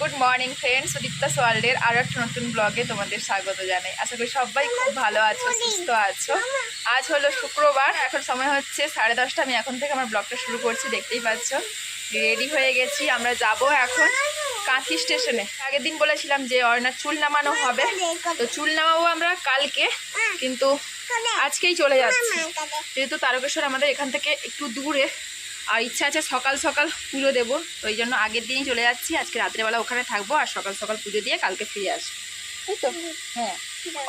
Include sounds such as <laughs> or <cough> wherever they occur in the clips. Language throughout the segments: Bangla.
গুড মর্নিং ফ্রেন্ডস সুদীপ্তা সোয়াল্ডের আর একটা নতুন ব্লগে তোমাদের স্বাগত জানাই। আশা করি সবাই খুব ভালো আছো, সুস্থ আছো। আজ হলো শুক্রবার, এখন সময় হচ্ছে সাড়ে দশটা। আমি এখন থেকে আমার ব্লগটা শুরু করছি, দেখতেই পাচ্ছ। রেডি হয়ে গেছি, আমরা যাব এখন কাঁথি স্টেশনে আগের দিন বলেছিলাম যে অর্ণার চুল নামানো হবে। তো চুল নামাবো আমরা কালকে, কিন্তু আজকেই চলে যাচ্ছি। যেহেতু তারকেশ্বর আমাদের এখান থেকে একটু দূরে আর ইচ্ছা আছে সকাল সকাল পুজো দেবো এই জন্য আগের দিনই চলে যাচ্ছি, আজকে রাত্রেবেলা ওখানে থাকব আর সকাল সকাল পুজো দিয়ে কালকে ফিরে আসব। হ্যাঁ।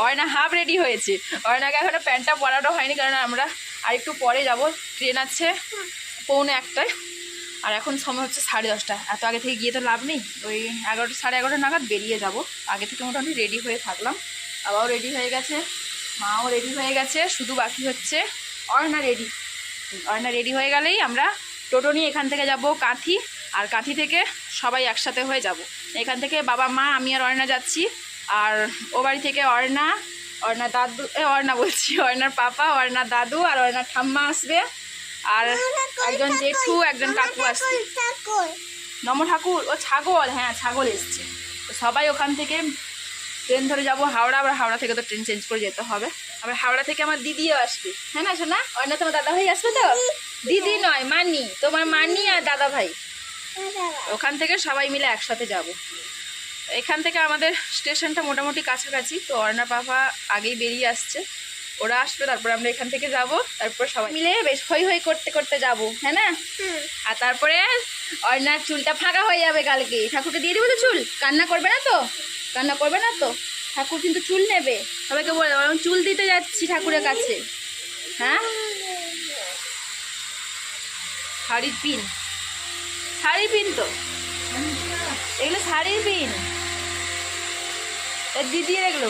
অয়না হাফ রেডি হয়েছে। অয়নাকে এখনও প্যান্টটা পরানো হয়নি, কারণ আমরা আর একটু পরে যাব। ট্রেন আছে পৌনে একটায়, আর এখন সময় হচ্ছে সাড়ে দশটা। এত আগে থেকে গিয়ে তো লাভ নেই। ওই এগারোটা, সাড়ে এগারোটা নাগাদ বেরিয়ে যাব। আগে থেকে মোটামুটি রেডি হয়ে থাকলাম। বাবাও রেডি হয়ে গেছে, মাও রেডি হয়ে গেছে, শুধু বাকি হচ্ছে অয়না রেডি। অয়না রেডি হয়ে গেলেই আমরা টোটো নিয়ে এখান থেকে যাব কাঁথি, আর কাঁথি থেকে সবাই একসাথে হয়ে যাব। এখান থেকে বাবা, মা, আমি আর অর্ণা যাচ্ছি। আর ও বাড়ি থেকে অর্ণা অর্ণা দাদু, এ অর্ণা বলছি <laughs> অর্ণার পাপা অর্ণার দাদু, আর অর্ণার ঠাম্মা আসবে। আর একজন জেঠু, একজন কাকু আসবে নম ঠাকুর, ও ছাগল হ্যাঁ ছাগল এসছে। তো সবাই ওখান থেকে ট্রেন ধরে যাব, হাওড়া, আবার হাওড়া থেকে তো ট্রেন চেঞ্জ করে যেতে হবে। আবার হাওড়া থেকে আমার দিদিও আসবে। হ্যাঁ না শোনা অন্য তোমার দাদা ভাই আসবে তো? দিদি নয় মানি। তোমার মানি আর দাদা ভাই। ওখান থেকে সবাই মিলে একসাথে যাব। এখান থেকে আমাদের স্টেশনটা মোটামুটি কাছাকাছি তো অর্ণা পাপা আগেই বেরিয়ে আসছে। ওরা আসবে তারপর আমরা এখান থেকে যাব তারপর সবাই মিলে বেশ হই হই করতে করতে যাব হ্যাঁ না? আর তারপরে অর্ণার চুলটা ফাঁকা হয়ে যাবে কালকে। ঠাকুরকে দিয়ে দেবো তো চুল? কান্না করবে না তো? কান্না করবে না তো? ঠাকুর কিন্তু চুল নেবে। সবাইকে বলে দেবো চুল দিতে যাচ্ছি ঠাকুরের কাছে। হ্যাঁ? শাড়ির পিন। শাড়ির পিন তো? এগুলো শাড়ির পিন। দিদি এগুলো।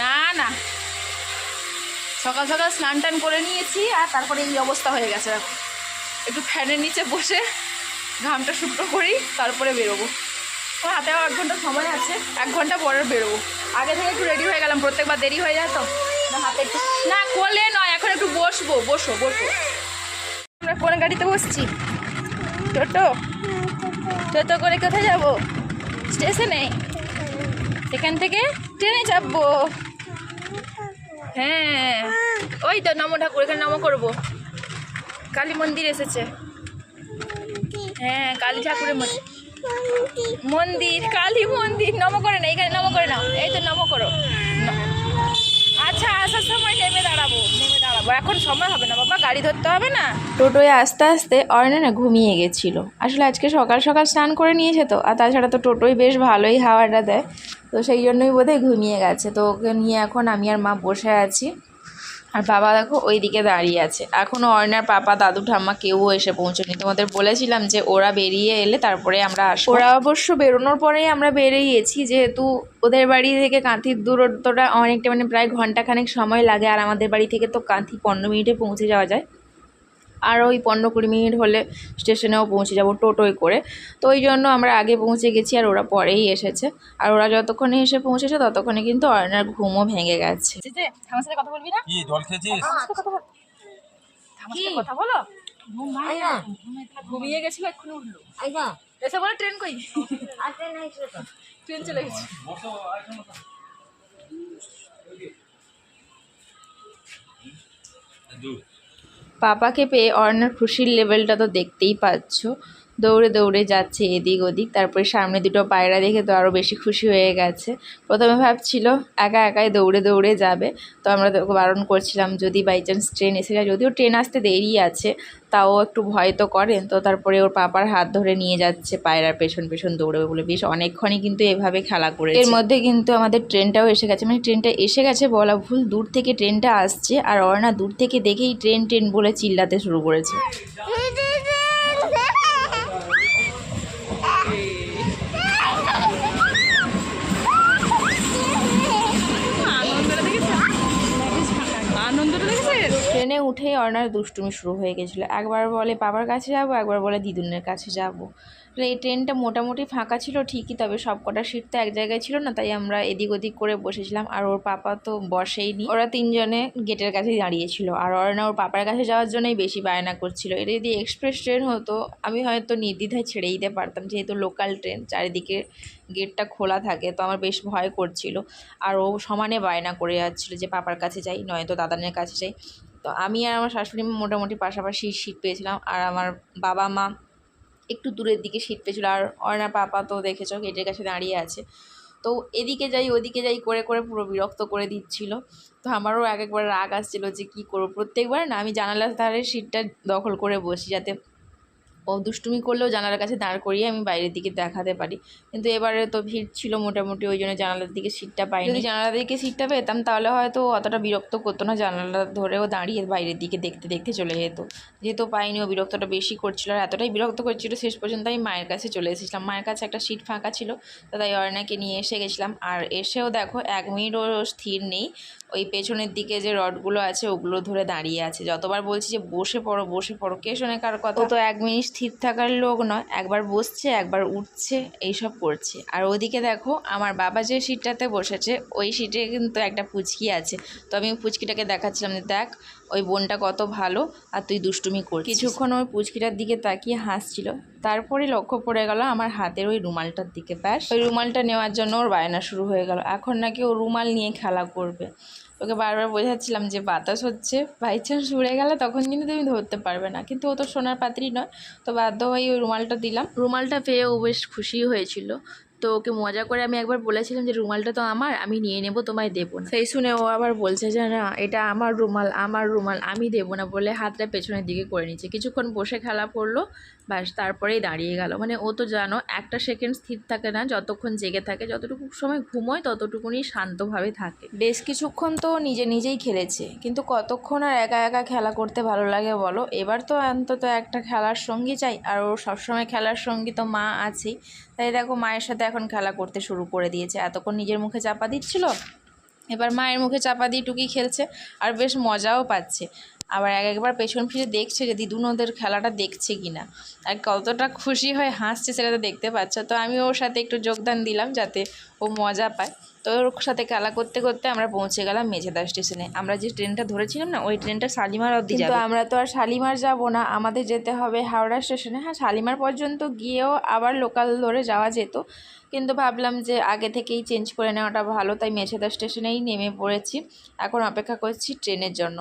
না না। সকাল সকাল স্নান টান করে নিয়েছি আর তারপরে এই অবস্থা হয়ে গেছে একটু ফ্যানের নিচে বসে ঘামটা শুকনো করি, তারপরে বেরোবো। আমার হাতে এক ঘণ্টা সময় আছে, এক ঘণ্টা পরে বেরোবো। আগে থেকে একটু রেডি হয়ে গেলাম, প্রত্যেকবার দেরি হয়ে যায় তো। হাতে একটু না, কোলে নয়, এখন একটু বসবো, বসো বসো। আমরা কোন গাড়িতে বসছি? টোটো? টোটো করে কোথায় যাব? স্টেশনে? এখান থেকে ট্রেনে চাপবো। হ্যাঁ। ওই তো নম ঠাকুর, এখানে নম করব। কালী মন্দির এসেছে। হ্যাঁ কালী ঠাকুরের মন্দির। মন্দির, কালী মন্দির। নম করে না এখানে নম করে নাও। এই তো নম করো। আচ্ছা আসার সময় নেমে দাঁড়াবো নেমে দাঁড়াবো। এখন সময় হবে না বাবা, গাড়ি ধরতে হবে না? টোটোয় আস্তে আস্তে অর্ণা না ঘুমিয়ে গেছিল। আসলে আজকে সকাল সকাল স্নান করে নিয়েছে তো, আর তাছাড়া তো টোটোই বেশ ভালোই হাওয়াটা দেয়। তো সেই জন্যই বোধহয় ঘুমিয়ে গেছে। তো ওকে নিয়ে এখন আমি আর মা বসে আছি। আর বাবা দেখো ওই দিকে দাঁড়িয়ে আছে। এখনও অর্ণার পাপা, দাদু, ঠাম্মা কেউ এসে পৌঁছনি তোমাদের বলেছিলাম যে ওরা বেরিয়ে এলে তারপরে আমরা আসব। ওরা অবশ্য বেরোনোর পরেই আমরা বেরিয়েছি, যেহেতু ওদের বাড়ি থেকে কাঁথির দূরত্বটা অনেকটা মানে প্রায় ঘন্টাখানেক সময় লাগে, আর আমাদের বাড়ি থেকে তো কাঁথি পনেরো মিনিটে পৌঁছে যাওয়া যায়। আর ওই পনেরো কুড়ি মিনিট হলে স্টেশনেও পৌঁছে যাব টোটোয় করে। তো ওই জন্য আমরা আগে পৌঁছে গেছি আর ওরা পরেই এসেছে। আর ওরা যতক্ষণে এসে পৌঁছেছে ততক্ষণে কিন্তু অর্ণার ঘুমও ভেঙে গেছে। আমার সাথে কথা বলবি না? কথা বলো। ঘুমিয়ে গেছিল এক্ষুনি উঠল। এসে বলে ট্রেন কই? ট্রেন চলে গেছে। পাপাকে পেয়ে অর্ণার খুশির লেভেলটা তো দেখতেই পাচ্ছ। দৌড়ে দৌড়ে যাচ্ছে এদিক ওদিক। তারপরে সামনে দুটো পায়রা দেখে তো আরও বেশি খুশি হয়ে গেছে। প্রথমে ভাবছিল একা একাই দৌড়ে দৌড়ে যাবে। তো আমরা তোকে বারণ করছিলাম যদি বাই চান্স ট্রেন এসে যায়। যদিও ট্রেন আসতে দেরি আছে তাও একটু ভয় তো করেন। তো তারপরে ওর পাপার হাত ধরে নিয়ে যাচ্ছে পায়রার পেছন পেছন দৌড়বে বলে। বেশ অনেকক্ষণই কিন্তু এভাবে খেলা করে এর মধ্যে কিন্তু আমাদের ট্রেনটাও এসে গেছে। মানে ট্রেনটা এসে গেছে বলা ভুল দূর থেকে ট্রেনটা আসছে। আর অর্ণা দূর থেকে দেখেই ট্রেন ট্রেন বলে চিল্লাতে শুরু করেছে। ট্রেনে উঠেই অর্ণার দুষ্টুমি শুরু হয়ে গেছিল। একবার বলে, বাবার কাছে যাব? একবার বলে, দিদুনের কাছে যাব? এই ট্রেনটা মোটামুটি ফাঁকা ছিল ঠিকই, তবে সব কটা সিট তো এক জায়গায় ছিল না, তাই আমরা এদিক ওদিক করে বসেছিলাম। আর ওর পাপা তো বসেইনি। ওরা তিনজনে গেটের কাছে দাঁড়িয়েছিল। আর অর্ণা ওর পাপার কাছে যাওয়ার জন্যই বেশি বায়না করছিল। এটা যদি এক্সপ্রেস ট্রেন হতো, আমি হয়তো নির্দ্বিধায় ছেড়ে দিতে পারতাম, যেহেতু লোকাল ট্রেন, চারিদিকে গেটটা খোলা থাকে, তো আমার বেশ ভয় করছিল। আর ও সমানে বায়না করে যাচ্ছিল যে, পাপার কাছে যাই, নয়তো দাদানের কাছে যাই। তো আমি আর আমার শাশুড়ি মোটামুটি পাশাপাশি সিট পেয়েছিলাম। আর আমার বাবা মা একটু দূরের দিকে সিট পেয়েছিল। আর অর্ণা পাপা তো দেখেছ গেটের কাছে দাঁড়িয়ে আছে। তো এদিকে যাই, ওদিকে যাই করে করে পুরো বিরক্ত করে দিচ্ছিল। তো আমারও এক একবার রাগ আসছিল যে কী করব? প্রত্যেকবার না আমি জানালার ধারে সিটটা দখল করে বসি যাতে ও দুষ্টুমি করলেও জানালার কাছে দাঁড় করিয়ে আমি বাইরের দিকে দেখাতে পারি। কিন্তু এবারে তো ভিড় ছিল মোটামুটি ওই জন্য জানালার দিকে সিটটা পাইনি। যদি জানালার দিকে সিটটা পেতাম তাহলে হয়তো অতটা বিরক্ত করতো না। জানালা ধরেও দাঁড়িয়ে বাইরের দিকে দেখতে দেখতে চলে যেত। যেহেতু পাইনি ও বিরক্তটা বেশি করছিল। আর এতটাই বিরক্ত করছিল শেষ পর্যন্ত আমি মায়ের কাছে চলে এসেছিলাম। মায়ের কাছে একটা সিট ফাঁকা ছিল তো তাই অর্ণাকে নিয়ে এসে গেছিলাম। আর এসেও দেখো এক মিনিটও স্থির নেই। ওই পেছনের দিকে যে রডগুলো আছে ওগুলো ধরে দাঁড়িয়ে আছে। যতবার বলছি যে বসে পড়ো বসে পড়ো কে শোনে কার কথা? তো এক মিনিট স্থির থাকার লোক নয়। একবার বসছে, একবার উঠছে, এইসব করছে। আর ওদিকে দেখো, আমার বাবা যে সিটটাতে বসেছে, ওই সিটে কিন্তু একটা পুচকি আছে। তো আমি পুচকিটাকে দেখাচ্ছিলাম যে, দেখ, ওই বোনটা কত ভালো আর তুই দুষ্টুমি কর কিছুক্ষণ ওই পুচকিটার দিকে তাকিয়ে হাসছিল। তারপরে লক্ষ্য পড়ে গেল আমার হাতের ওই রুমালটার দিকে, ব্যাস। ওই রুমালটা নেওয়ার জন্য ওর বায়না শুরু হয়ে গেল। এখন নাকি ও রুমাল নিয়ে খেলা করবে। ওকে বারবার বোঝাচ্ছিলাম যে বাতাস হচ্ছে। বাই চান্স উড়ে গেলে তখন কিন্তু তুমি ধরতে পারবে না। কিন্তু ও তো সোনার পাত্রী নয়, তো বাধ্য হয়ে ওই রুমালটা দিলাম। রুমালটা পেয়ে ও বেশ খুশি হয়েছিল। তো ওকে মজা করে আমি একবার বলেছিলাম যে রুমালটা তো আমার আমি নিয়ে নেব তোমায় দেবো না। সেই শুনে ও আবার বলছে যে না এটা আমার রুমাল আমার রুমাল আমি দেবো না বলে হাতটা পেছনের দিকে করে নিচ্ছে। কিছুক্ষণ বসে খেলা করল ব্যাস তারপরেই দাঁড়িয়ে গেল। মানে ও তো জানো একটা সেকেন্ড স্থির থাকে না যতক্ষণ জেগে থাকে যতটুকু সময় ঘুমোয় ততটুকুনি শান্তভাবে থাকে। বেশ কিছুক্ষণ তো নিজে নিজেই খেলেছে কিন্তু কতক্ষণ আর একা একা খেলা করতে ভালো লাগে বলো? এবার তো অন্তত একটা খেলার সঙ্গী চাই আর ওর সবসময় খেলার সঙ্গী তো মা আছেই। তাই দেখো মায়ের সাথে এখন খেলা করতে শুরু করে দিয়েছে। এতক্ষণ নিজের মুখে চাপা দিচ্ছিল, এবার মায়ের মুখে চাপা দিয়ে টুকি খেলছে আর বেশ মজাও পাচ্ছে। আবার এক একবার পেছন ফিরে দেখছে যে দিদুন ওদের খেলাটা দেখছে কি না আর কতটা খুশি হয় হাসছে সেটা তো দেখতে পাচ্ছ। তো আমি ওর সাথে একটু যোগদান দিলাম যাতে ও মজা পায়। তো ওর সাথে খেলা করতে করতে আমরা পৌঁছে গেলাম মেঝেদা স্টেশনে। আমরা যে ট্রেনটা ধরেছিলাম না ওই ট্রেনটা শালিমার অবধি কিন্তু আমরা তো আর শালিমার যাব না আমাদের যেতে হবে হাওড়া স্টেশনে। হ্যাঁ শালিমার পর্যন্ত গিয়েও আবার লোকাল ধরে যাওয়া যেত। কিন্তু ভাবলাম যে আগে থেকেই চেঞ্জ করে নেওয়াটা ভালো তাই মেছেদা স্টেশনেই নেমে পড়েছি। এখন অপেক্ষা করছি ট্রেনের জন্য।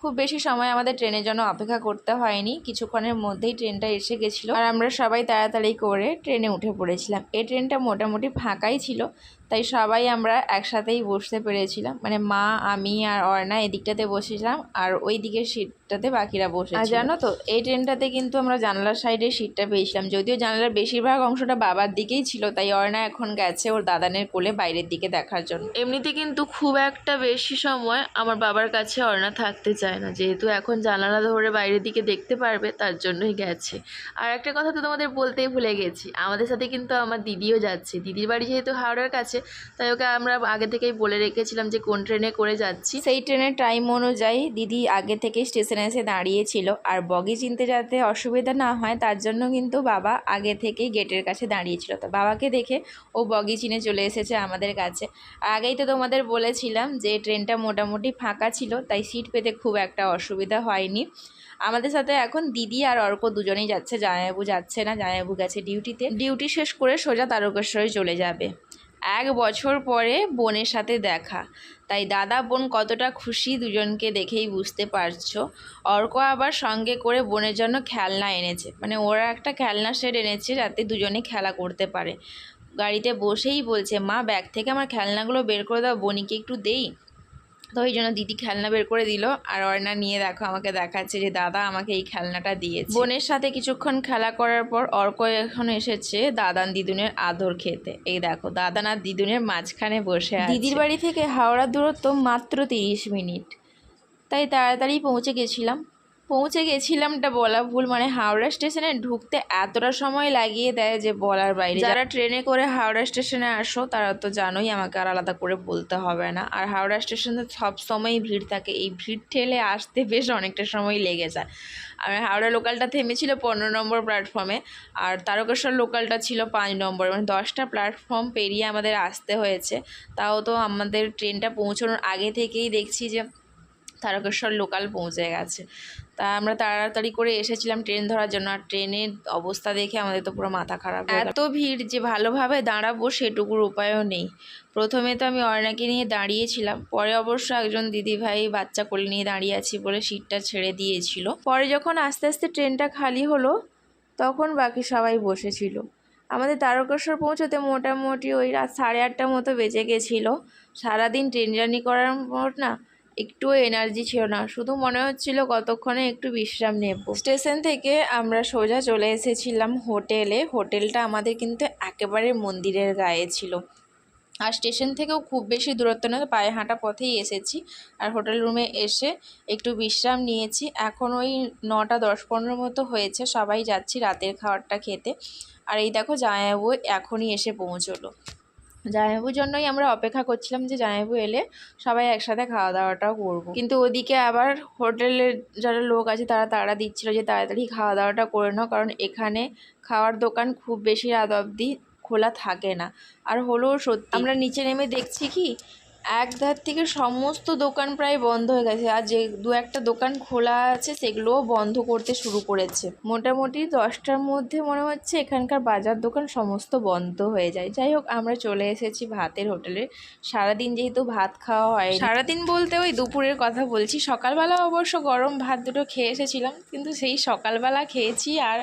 খুব বেশি সময় আমাদের ট্রেনের জন্য অপেক্ষা করতে হয়নি কিছুক্ষণের মধ্যেই ট্রেনটা এসে গেছিল। আর আমরা সবাই তাড়াতাড়ি করে ট্রেনে উঠে পড়েছিলাম। এই ট্রেনটা মোটামুটি ফাঁকাই ছিল তাই সবাই আমরা একসাথেই বসতে পেরেছিলাম। মানে মা আমি আর অর্ণা এদিকটাতে বসেছিলাম আর ওই দিকের সিটটাতে বাকিরা বসে আর জানো তো এই ট্রেনটাতে কিন্তু আমরা জানলার সাইডে সিটটা পেয়েছিলাম। যদিও জানলার বেশিরভাগ অংশটা বাবার দিকেই ছিল তাই অর্ণা এখন গেছে ওর দাদানের কোলে বাইরের দিকে দেখার জন্য। এমনিতে কিন্তু খুব একটা বেশি সময় আমার বাবার কাছে অর্ণা থাকতে চায় না। যেহেতু এখন জানালা ধরে বাইরের দিকে দেখতে পারবে তার জন্যই গেছে। আর একটা কথা তো তোমাদের বলতেই ভুলে গেছি আমাদের সাথে কিন্তু আমার দিদিও যাচ্ছে। দিদির বাড়ি যেহেতু হাওড়ার কাছে তাই ওকে আমরা আগে থেকেই বলে রেখেছিলাম যে কোন ট্রেনে করে যাচ্ছি। সেই ট্রেনের টাইম অনুযায়ী দিদি আগে থেকেই স্টেশনে এসে দাঁড়িয়েছিল। আর বগি চিনতে যাতে অসুবিধা না হয়, তার জন্য কিন্তু বাবা আগে থেকেই গেটের কাছে দাঁড়িয়েছিল। তো বাবাকে দেখে ও বগি চিনে চলে এসেছে আমাদের কাছে। আগেই তো তোমাদের বলেছিলাম যে ট্রেনটা মোটামুটি ফাঁকা ছিল, তাই সিট পেতে খুব একটা অসুবিধা হয়নি। আমাদের সাথে এখন দিদি আর অর্ক দুজনেই যাচ্ছে, জামাইবাবু যাচ্ছে না, জামাইবাবু গেছে ডিউটিতে। ডিউটি শেষ করে সোজা তারকেশ্বরে চলে যাবে। এক বছর পরে বোনের সাথে দেখা। তাই দাদা, বোন কতটা খুশি দুজনকে দেখেই বুঝতে পারছ। অর্ক আবার সঙ্গে করে বোনের জন্য খেলনা এনেছে। মানে ওরা একটা খেলনা সেট এনেছে যাতে দুজনে খেলা করতে পারে। গাড়িতে বসেই বলছে, মা, ব্যাগ থেকে আমার খেলনাগুলো বের করে দাও, বনিকে একটু দেই? তো ওই জন্য দিদি খেলনা বের করে দিল আর অর্ণা নিয়ে দেখো আমাকে দেখাচ্ছে যে দাদা আমাকে এই খেলনাটা দিয়েছে। বোনের সাথে কিছুক্ষণ খেলা করার পর অর্ক এখন এসেছে দাদান দিদুনের আদর খেতে। এই দেখো, দাদান আর দিদুনের মাঝখানে বসে দিদির বাড়ি থেকে হাওড়ার দূরত্ব মাত্র তিরিশ মিনিট। তাই তাড়াতাড়ি পৌঁছে গেছিলাম। পৌঁছে গেছিলামটা বলা ভুল। মানে হাওড়া স্টেশনে ঢুকতে এতটা সময় লাগিয়ে দেয় যে বলার বাইরে। যারা ট্রেনে করে হাওড়া স্টেশনে আসো, তারা তো জানোই আমাকে আর আলাদা করে বলতে হবে না। আর হাওড়া স্টেশনে সব সময়ই ভিড় থাকে। এই ভিড় ঠেলে আসতে বেশ অনেকটা সময় লেগে যায়। আর হাওড়া লোকালটা থেমেছিল পনেরো নম্বর প্ল্যাটফর্মে আর তারকেশ্বর লোকালটা ছিল পাঁচ নম্বর। মানে দশটা প্ল্যাটফর্ম পেরিয়ে আমাদের আসতে হয়েছে। তাও তো আমাদের ট্রেনটা পৌঁছানোর আগে থেকেই দেখছি যে তারকেশ্বর লোকাল পৌঁছে গেছে। তা আমরা তাড়াতাড়ি করে এসেছিলাম ট্রেন ধরার জন্য। আর ট্রেনের অবস্থা দেখে আমাদের তো পুরো মাথা খারাপ এত ভিড় যে ভালোভাবে দাঁড়াবো সেটুকুর উপায়ও নেই। প্রথমে তো আমি অর্ণাকে নিয়ে দাঁড়িয়েছিলাম, পরে অবশ্য একজন দিদিভাই বাচ্চা কোলে নিয়ে দাঁড়িয়ে আছি বলে সিটটা ছেড়ে দিয়েছিল। পরে যখন আস্তে আস্তে ট্রেনটা খালি হলো, তখন বাকি সবাই বসেছিল। আমাদের তারকেশ্বর পৌঁছতে মোটামুটি ওই রাত সাড়ে আটটার মতো বেজে গেছিল। সারাদিন ট্রেন জার্নি করার পর না একটুও এনার্জি ছিল না। শুধু মনে হচ্ছিল কতক্ষণে একটু বিশ্রাম নেব। স্টেশন থেকে আমরা সোজা চলে এসেছিলাম হোটেলে হোটেলটা আমাদের কিন্তু একেবারে মন্দিরের গায়ে ছিল। আর স্টেশন থেকেও খুব বেশি দূরত্ব না পায়ে হাঁটা পথেই এসেছি। আর হোটেল রুমে এসে একটু বিশ্রাম নিয়েছি। এখন ওই নটা দশ পনেরো মতো হয়েছে। সবাই যাচ্ছি রাতের খাবারটা খেতে। আর এই দেখো জামাইবাবু এখনই এসে পৌঁছলো। জামাইবাবুর জন্যই আমরা অপেক্ষা করছিলাম যে জামাইবাবু এলে সবাই একসাথে খাওয়া দাওয়াটাও করব। কিন্তু ওদিকে আবার হোটেলের যারা লোক আছে তারা তাড়া দিচ্ছিল যে তাড়াতাড়ি খাওয়া দাওয়াটা করে নাও, কারণ এখানে খাওয়ার দোকান খুব বেশি রাত অবধি খোলা থাকে না। আর হলো সত্যি, আমরা নিচে নেমে দেখছি কি এক ধার থেকে সমস্ত দোকান প্রায় বন্ধ হয়ে গেছে। আর যে দু একটা দোকান খোলা আছে, সেগুলোও বন্ধ করতে শুরু করেছে। মোটামুটি দশটার মধ্যে মনে হচ্ছে এখানকার বাজার দোকান সমস্ত বন্ধ হয়ে যায়। যাই হোক, আমরা চলে এসেছি ভাতের হোটেলে। সারাদিন যেহেতু ভাত খাওয়া হয় সারাদিন বলতে ওই দুপুরের কথা বলছি। সকালবেলা অবশ্য গরম ভাত দুটো খেয়ে এসেছিলাম, কিন্তু সেই সকালবেলা খেয়েছি আর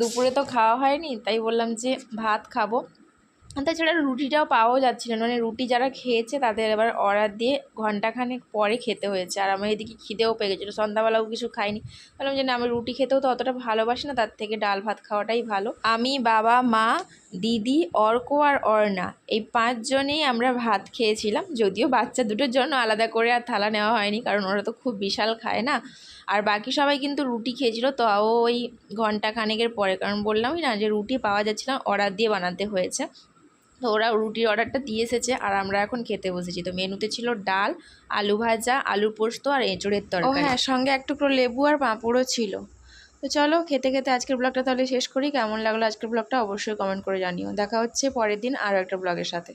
দুপুরে তো খাওয়া হয়নি, তাই বললাম যে ভাত খাব। তাছাড়া রুটিটাও পাওয়াও যাচ্ছিল না। মানে রুটি যারা খেয়েছে তাদের এবার অর্ডার দিয়ে ঘন্টাখানেক পরে খেতে হয়েছে। আর আমার এদিকে খিদেও পেয়ে গেছিল। সন্ধ্যাবেলাও কিছু খাইনি। বললাম যে না, আমি রুটি খেতেও তো অতটা ভালোবাসি না, তার থেকে ডাল ভাত খাওয়াটাই ভালো। আমি, বাবা, মা, দিদি, অর্ক আর অর্ণা এই পাঁচজনেই আমরা ভাত খেয়েছিলাম। যদিও বাচ্চা দুটোর জন্য আলাদা করে আর থালা নেওয়া হয়নি, কারণ ওরা তো খুব বিশাল খায় না। আর বাকি সবাই কিন্তু রুটি খেয়েছিল তাও ওই ঘণ্টা খানেকের পরে। কারণ বললামই না যে রুটি পাওয়া যাচ্ছিল অর্ডার দিয়ে বানাতে হয়েছে। তো ওরা রুটির অর্ডারটা দিয়ে এসেছে আর আমরা এখন খেতে বসেছি। তো মেনুতে ছিল ডাল আলু ভাজা আলু পোস্ত আর এঁচড়ের তরকারি। হ্যাঁ সঙ্গে এক টুকরো লেবু আর পাঁপড়ও ছিল। তো চলো খেতে খেতে আজকের ব্লগটা তাহলে শেষ করি। কেমন লাগল আজকের ব্লগটা অবশ্যই কমেন্ট করে জানিও। দেখা হচ্ছে পরের দিন আরও একটা ব্লগের সাথে।